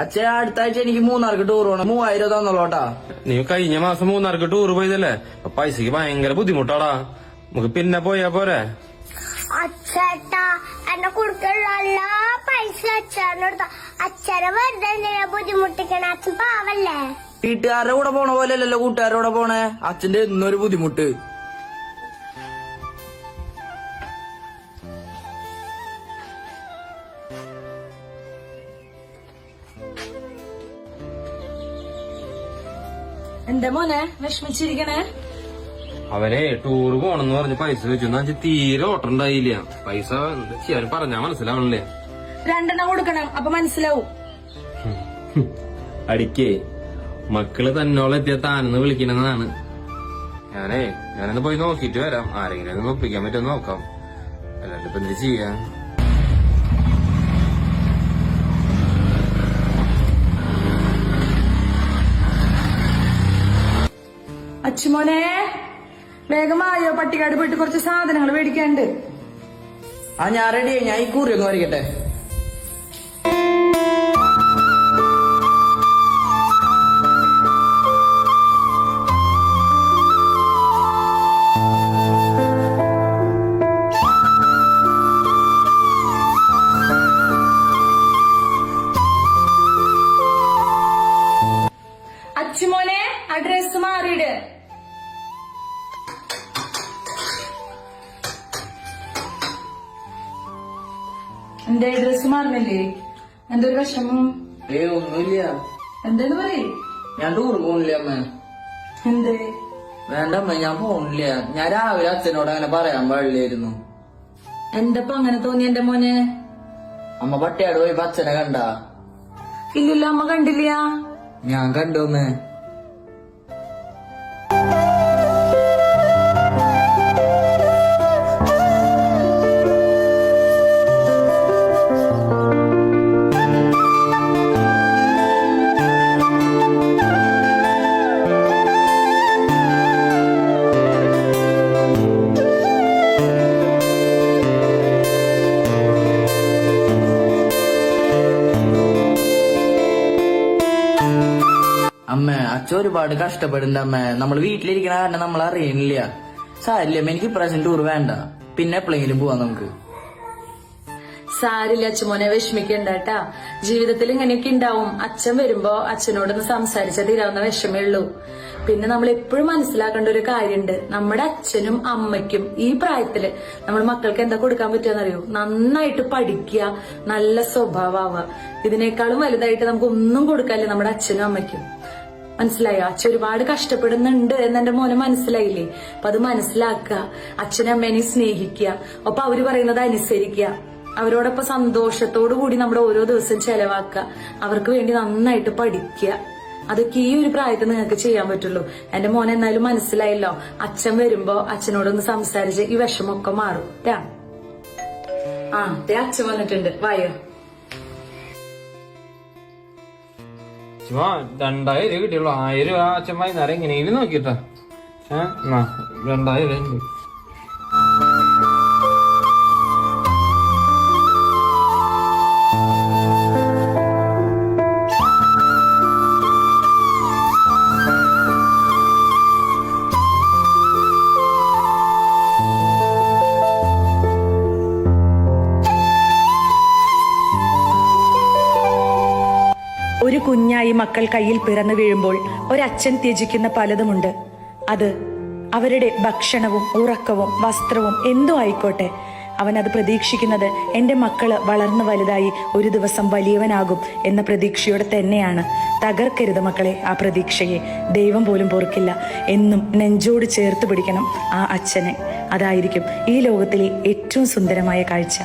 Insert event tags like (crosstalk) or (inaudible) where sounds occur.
അച്ഛൻ അടുത്ത ആഴ്ച എനിക്ക് മൂന്നാർക്ക് ടൂർ പോകണം മൂവായിരം തന്നോളൂട്ടാ നീ കഴിഞ്ഞ മാസം മൂന്നാർക്ക് ടൂർ പോയതല്ലേ? പൈസക്ക് ഭയങ്കര ബുദ്ധിമുട്ടാടാ. നമുക്ക് പിന്നെ പോയാ പോരെ? അച്ഛേട്ടാ എന്നെ കൊടുക്കുള്ള എല്ലാ പൈസ അച്ഛനെടുത്ത അച്ഛനെ വെറുതെ എന്തിനാ ബുദ്ധിമുട്ടിക്കണ? അച്ഛൻ പാവല്ലേ? വീട്ടുകാരുടെ കൂടെ പോണ പോലെ അല്ലല്ലോ കൂട്ടുകാരുടെ കൂടെ പോണേ? അച്ഛന്റെ ഇന്നൊരു ബുദ്ധിമുട്ട്. എന്താ മോനെ? വിഷമിച്ചിരിക്കണേ? അവനെ ടൂർ പോണെന്ന് പറഞ്ഞ് പൈസ വെച്ചു. എന്നാ തീരെ ഓട്ടുണ്ടായില്ല പൈസ ചെയ്യാൻ പറഞ്ഞാ മനസ്സിലാവണല്ലേ. രണ്ടെണ്ണം കൊടുക്കണം. അപ്പൊ മനസ്സിലാവും. (laughs) അടിക്കേ മക്കൾ തന്നോളം എത്തിയ താനെന്ന് വിളിക്കണെന്നാണ് ഞാനേ ഞാനൊന്ന് പോയി നോക്കിട്ട് വരാം. ആരെങ്കിലും ഒപ്പിക്കാൻ പറ്റുമോ നോക്കാം. അല്ലാണ്ട് ഇപ്പൊ എന്ത് ചെയ്യാ? അച്ചുമോനെ വേഗമായോ? പട്ടിക്കാട് പോയിട്ട് കുറച്ച് സാധനങ്ങൾ മേടിക്കാണ്ട് ആ ഞാൻ റെഡിയായി ഞാൻ ഈ കൂറി ഒന്ന് വരയ്ക്കട്ടെ. അച്ചുമോനെ അഡ്രസ് മാറിയിട്ട് മാറിയിട്. എന്റെ ഡ്രസ് മാറുന്നില്ലേ? എന്തൊരു വിഷമം. ഏ ഒന്നുമില്ല. എന്തെന്ന് പറയേ? ഞാൻ ടൂർ പോണില്ല അമ്മ? എന്തേ? വേണ്ട അമ്മ ഞാൻ പോണില്ല. ഞാൻ രാവിലെ അച്ഛനോട് അങ്ങനെ പറയാൻ പാടില്ലായിരുന്നു. എന്തപ്പോ അങ്ങനെ തോന്നി എന്റെ മോനെ? അമ്മ പട്ടിയാട് പോയി അച്ഛനെ കണ്ട? ഇല്ല അമ്മ കണ്ടില്ല. ഞാൻ കണ്ടോന്ന് അമ്മ അച്ഛൻ ഒരുപാട് കഷ്ടപ്പെടുന്നുണ്ട് അമ്മ. നമ്മൾ വീട്ടിലിരിക്കണ കാരണം നമ്മൾ അറിയണില്ല. സാരില്ല എനിക്ക് ഇപ്രാവശ്യം ടൂർ വേണ്ട. പിന്നെ എപ്പോഴെങ്കിലും പോവാ നമുക്ക്. സാരില്ല അച്ഛമോനെ വിഷമിക്കണ്ടാട്ടാ ജീവിതത്തിൽ ഇങ്ങനെയൊക്കെ ഉണ്ടാവും. അച്ഛൻ വരുമ്പോ അച്ഛനോടൊന്ന് സംസാരിച്ചാൽ തീരാവുന്ന വിഷമേ ഉള്ളൂ. പിന്നെ നമ്മൾ എപ്പോഴും മനസ്സിലാക്കേണ്ട ഒരു കാര്യമുണ്ട് നമ്മുടെ അച്ഛനും അമ്മയ്ക്കും ഈ പ്രായത്തിൽ നമ്മൾ മക്കൾക്ക് എന്താ കൊടുക്കാൻ പറ്റുമെന്നറിയോ നന്നായിട്ട് പഠിക്കുക നല്ല സ്വഭാവമാവുക. ഇതിനേക്കാളും വലുതായിട്ട് നമുക്ക് ഒന്നും കൊടുക്കാല്ലേ നമ്മുടെ അച്ഛനും അമ്മയ്ക്കും. മനസ്സിലായോ? അച്ഛൻ ഒരുപാട് കഷ്ടപ്പെടുന്നുണ്ട് എന്ന് എന്റെ മോനെ മനസ്സിലായില്ലേ? അപ്പൊ അത് മനസ്സിലാക്കുക. അച്ഛനെ അമ്മേനെ സ്നേഹിക്കുക. ഒപ്പം അവർ പറയുന്നത് അനുസരിക്കുക. അവരോടൊപ്പം സന്തോഷത്തോടു കൂടി നമ്മുടെ ഓരോ ദിവസം ചെലവാക്കുക. അവർക്ക് വേണ്ടി നന്നായിട്ട് പഠിക്കുക. അതൊക്കെ ഈ ഒരു പ്രായത്തിൽ നിങ്ങൾക്ക് ചെയ്യാൻ പറ്റുള്ളൂ. എന്റെ മോനെ എന്നാലും മനസ്സിലായല്ലോ. അച്ഛൻ വരുമ്പോ അച്ഛനോടൊന്ന് സംസാരിച്ച് ഈ വിഷമൊക്കെ മാറും. ആ അച്ഛൻ വന്നിട്ടുണ്ട്. വായോ. ചുമ്മാ രണ്ടായിരം കിട്ടിയുള്ളൂ. ആയിരം രൂപ അച്ഛൻ വൈകുന്നേരം എങ്ങനെയെങ്കിലും നോക്കിട്ടാ ഏഹ് രണ്ടായിരം ഉണ്ട് കുഞ്ഞായി മക്കൾ കയ്യിൽ പിറന്നു വീഴുമ്പോൾ ഒരച്ഛൻ ത്യജിക്കുന്ന പലതുമുണ്ട്. അത് അവരുടെ ഭക്ഷണവും ഉറക്കവും വസ്ത്രവും എന്തോ ആയിക്കോട്ടെ. അവൻ അത് പ്രതീക്ഷിക്കുന്നത് എന്റെ മക്കൾ വളർന്നു വലുതായി ഒരു ദിവസം വലിയവനാകും എന്ന പ്രതീക്ഷയോടെ തന്നെയാണ്. തകർക്കരുത് മക്കളെ ആ പ്രതീക്ഷയെ. ദൈവം പോലും പൊറുക്കില്ല. എന്നും നെഞ്ചോട് ചേർത്ത് പിടിക്കണം ആ അച്ഛനെ. അതായിരിക്കും ഈ ലോകത്തിലെ ഏറ്റവും സുന്ദരമായ കാഴ്ച.